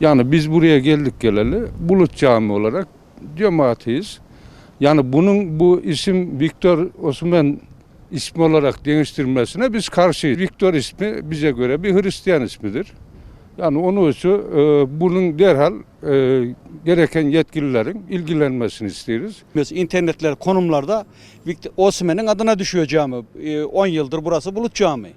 Yani biz buraya geldik geleli Bulut Cami olarak cemaatiyiz. Yani bunun bu isim Viktor Osman ismi olarak değiştirmesine biz karşıyız. Viktor ismi bize göre bir Hristiyan ismidir. Yani onu için e, bunun derhal e, gereken yetkililerin ilgilenmesini istiyoruz. Mesela internetler konumlarda Osimhen'in adına düşüyor cami. Ee, 10 yıldır burası Bulut Camii.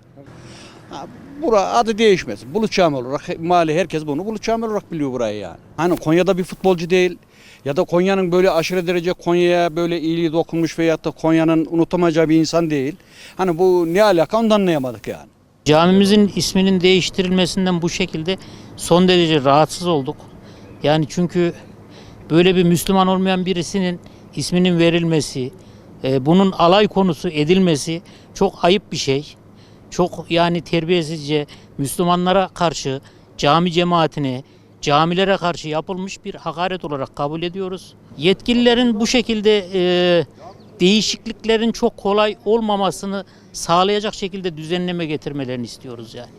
Bura adı değişmez. Bulut Cami olarak mali herkes bunu Bulut Cami olarak biliyor burayı yani. Hani Konya'da bir futbolcu değil ya da Konya'nın böyle aşırı derece Konya'ya böyle iyiliği dokunmuş veyahut da Konya'nın unutamayacağı bir insan değil. Hani bu ne alaka onu da anlayamadık yani. Camimizin isminin değiştirilmesinden bu şekilde son derece rahatsız olduk. Yani çünkü böyle bir Müslüman olmayan birisinin isminin verilmesi, e, bunun alay konusu edilmesi çok ayıp bir şey. Çok yani terbiyesizce Müslümanlara karşı, cami cemaatine, camilere karşı yapılmış bir hakaret olarak kabul ediyoruz. Yetkililerin bu şekilde e, değişikliklerin çok kolay olmamasını sağlayacak şekilde düzenleme getirmelerini istiyoruz yani.